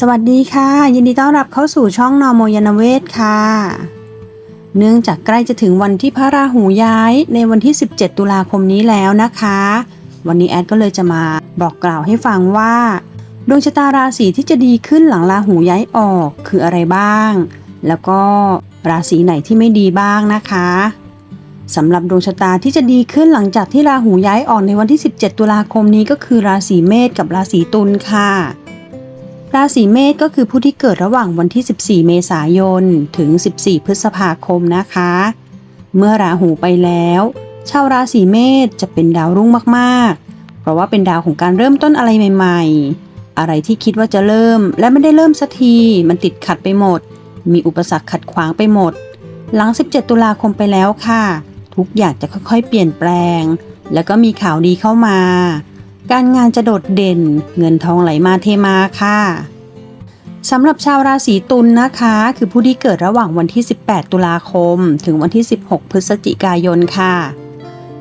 สวัสดีค่ะ ยินดีต้อนรับเข้าสู่ช่องนอโมยานเวศค่ะ เนื่องจากใกล้จะถึงวันที่พระราหูย้ายในวันที่ 17 ตุลาคมนี้แล้วนะคะ วันนี้แอดก็เลยจะมาบอกกล่าวให้ฟังว่า ดวงชะตาราศีที่จะดีขึ้นหลังราหูย้ายออกคืออะไรบ้าง แล้วก็ราศีไหนที่ไม่ดีบ้างนะคะสำหรับดวงชะตาที่จะดีขึ้นหลังจากที่ราหูย้ายออกในวันที่ 17 ตุลาคมนี้ก็คือราศีเมษกับราศีตุลค่ะ ราศีเมษก็คือผู้ที่เกิดระหว่างวันที่ 14 เมษายน ถึง 14 พฤษภาคมนะคะ เมื่อราหูไปแล้ว ชาวราศีเมษจะเป็นดาวรุ่งมากๆ เพราะว่าเป็นดาวของการเริ่มต้นอะไรใหม่ ๆ อะไรที่คิดว่าจะเริ่มและไม่ได้เริ่มสักที มันติดขัดไปหมด มีอุปสรรคขัดขวางไปหมด หลัง 17 ตุลาคมไปแล้วค่ะ ทุกอย่างจะค่อยๆ เปลี่ยนแปลง แล้วก็มีข่าวดีเข้ามา การงานจะโดดเด่น เงินทองไหลมาเทมาค่ะสำหรับชาวราศีตุลนนะคะ คือผู้ที่เกิดระหว่างวันที่ 18 ตุลาคม ถึงวันที่ 16 พฤศจิกายนค่ะ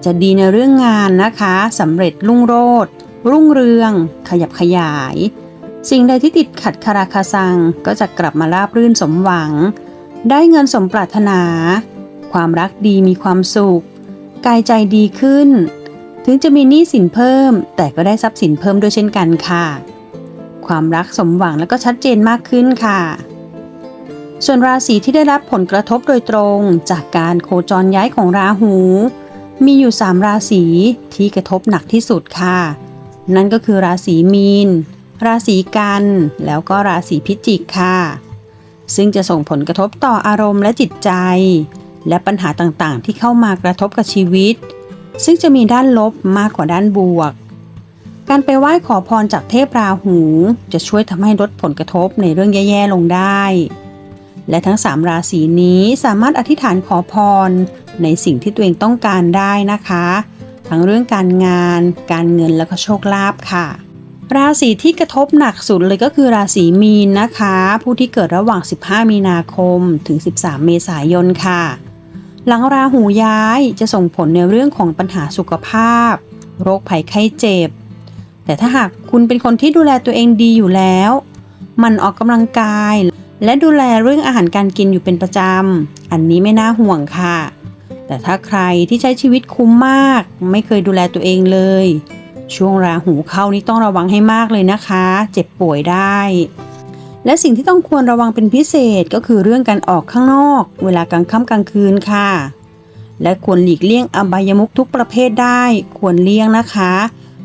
จะดีในเรื่องงานนะคะสำเร็จรุ่งโรจน์รุ่งเรือง ขยับขยาย สิ่งใดที่ติดขัดคาราคาซัง ก็จะกลับมาราบรื่นสมหวัง ได้เงินสมปรารถนา ความรักดีมีความสุข กายใจดีขึ้น ถึงจะมีหนี้สินเพิ่ม แต่ก็ได้ทรัพย์สินเพิ่มด้วยเช่นกันค่ะ ความรักสมหวังแล้วก็ชัดเจนมากขึ้นค่ะ ส่วนราศีที่ได้รับผลกระทบโดยตรงจากการโคจรย้ายของราหู มีอยู่ 3 ราศีที่กระทบหนักที่สุดค่ะ นั่นก็คือราศีมีน ราศีกัน แล้วก็ราศีพิจิกค่ะ ซึ่งจะส่งผลกระทบต่ออารมณ์และจิตใจ และปัญหาต่างๆ ที่เข้ามากระทบกับชีวิต ซึ่งจะมีด้านลบมากกว่าด้านบวก การไปไหว้ขอพรจากเทพราหู จะช่วยทำให้ลดผลกระทบในเรื่องแย่ๆลงได้ และทั้ง 3 ราศีนี้สามารถอธิษฐานขอพรในสิ่งที่ตัวเองต้องการได้นะคะ ทั้งเรื่องการงาน การเงินแล้วก็โชคลาภค่ะราศีที่กระทบหนักสุดเลยก็คือราศีมีนนะคะ ผู้ที่เกิดระหว่าง 15 มีนาคมถึง 13 เมษายนค่ะ หลังราหูย้ายจะส่งผลในเรื่องของปัญหาสุขภาพ โรคภัยไข้เจ็บ แต่ถ้าหากคุณเป็นคนที่ดูแลตัวเองดีอยู่แล้ว มันออกกำลังกาย และดูแลเรื่องอาหารการกินอยู่เป็นประจำ อันนี้ไม่น่าห่วงค่ะ แต่ถ้าใครที่ใช้ชีวิตคุ้มมาก ไม่เคยดูแลตัวเองเลย ช่วงราหูเข้านี่ต้องระวังให้มากเลยนะคะ เจ็บป่วยได้ และสิ่งที่ต้องควรระวังเป็นพิเศษก็คือเรื่องการออกข้างนอก เวลากลางค่ำกลางคืนค่ะ และควรหลีกเลี่ยงอบายมุขทุกประเภทได้ ควรเลี่ยงนะคะ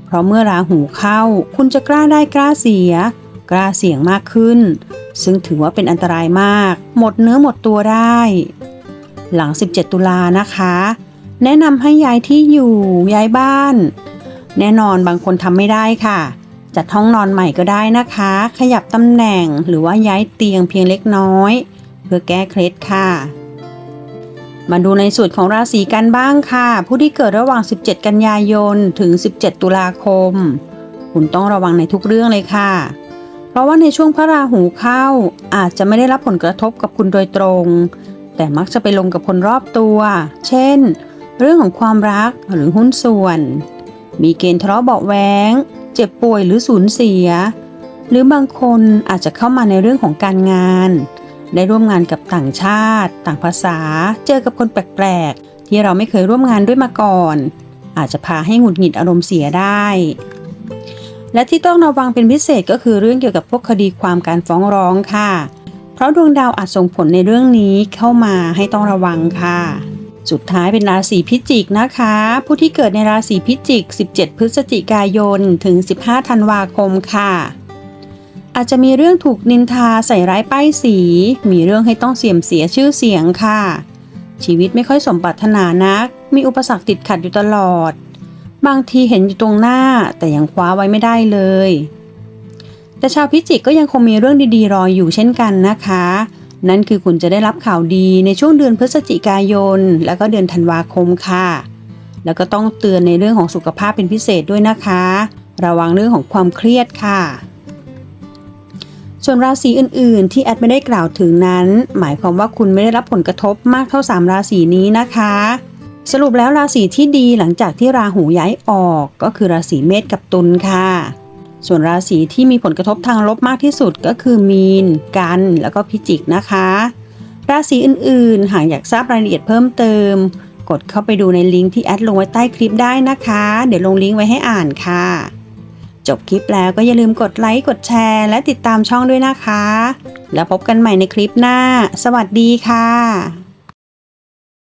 เพราะเมื่อราหูเข้า คุณจะกล้าได้กล้าเสีย กล้าเสี่ยงมากขึ้น ซึ่งถือว่าเป็นอันตรายมาก หมดเนื้อหมดตัวได้ หลัง 17 ตุลานะคะ แนะนำให้ย้ายที่อยู่ย้ายบ้าน แน่นอนบางคนทำไม่ได้ค่ะ จัดห้องนอนใหม่ก็ได้นะคะ ขยับตำแหน่งหรือว่าย้ายเตียงเพียงเล็กน้อย เพื่อแก้เคล็ดค่ะ มาดูในส่วนของราศีกันบ้างค่ะ ผู้ที่เกิดระหว่าง 17 กันยายนถึง 17 ตุลาคม คุณต้องระวังในทุกเรื่องเลยค่ะ เพราะว่าในช่วงพระราหูเข้าอาจจะไม่ได้รับผลกระทบกับคุณโดยตรง แต่มักจะไปลงกับคนรอบตัว เช่น เรื่องของความรักหรือหุ้นส่วน มีเกณฑ์ทะเลาะเบาะแว้ง เจ็บป่วยหรือสูญเสีย หรือบางคนอาจจะเข้ามาในเรื่องของการงาน ได้ร่วมงานกับต่างชาติ ต่างภาษา เจอกับคนแปลกๆ ที่เราไม่เคยร่วมงานด้วยมาก่อน อาจจะพาให้หงุดหงิดอารมณ์เสียได้ และที่ต้องระวังเป็นพิเศษก็คือเรื่องเกี่ยวกับพวกคดีความการฟ้องร้องค่ะ เพราะดวงดาวอาจส่งผลในเรื่องนี้เข้ามาให้ต้องระวังค่ะ สุดท้ายเป็นราศีพิจิกนะคะ ผู้ที่เกิดในราศีพิจิก 17 พฤศจิกายน ถึง 15 ธันวาคมค่ะ อาจจะมีเรื่องถูกนินทาใส่ร้ายป้ายสี มีเรื่องให้ต้องเสี่ยมเสียชื่อเสียงค่ะ ชีวิตไม่ค่อยสมปรารถนานัก มีอุปสรรคติดขัดอยู่ตลอด บางทีเห็นอยู่ตรงหน้าแต่ยังคว้าไว้ไม่ได้เลย แต่ชาวพิจิกก็ยังคงมีเรื่องดีๆรออยู่เช่นกันนะคะ นั่นคือคุณจะได้รับข่าวดีในช่วงเดือนพฤศจิกายน แล้วก็เดือนธันวาคมค่ะ แล้วก็ต้องเตือนในเรื่องของสุขภาพเป็นพิเศษด้วยนะคะ ระวังเรื่องของความเครียดค่ะ ส่วนราศีอื่นๆ ที่แอดไม่ได้กล่าวถึงนั้น หมายความว่าคุณไม่ได้รับผลกระทบมากเท่า 3 ราศีนี้นะคะ สรุปแล้วราศีที่ดีหลังจากที่ราหูย้ายออกก็คือราศีเมษกับตุลค่ะ ส่วนราศีที่มีผลกระทบทางลบมากที่สุดก็คือมีน กัน แล้วก็พิจิกนะคะ ราศีอื่นๆ หากอยากทราบรายละเอียดเพิ่มเติม กดเข้าไปดูในลิงก์ที่แอดลงไว้ใต้คลิปได้นะคะ เดี๋ยวลงลิงก์ไว้ให้อ่านค่ะ จบคลิปแล้วก็อย่าลืมกดไลค์กดแชร์ และติดตามช่องด้วยนะคะ แล้วพบกันใหม่ในคลิปหน้า สวัสดีค่ะ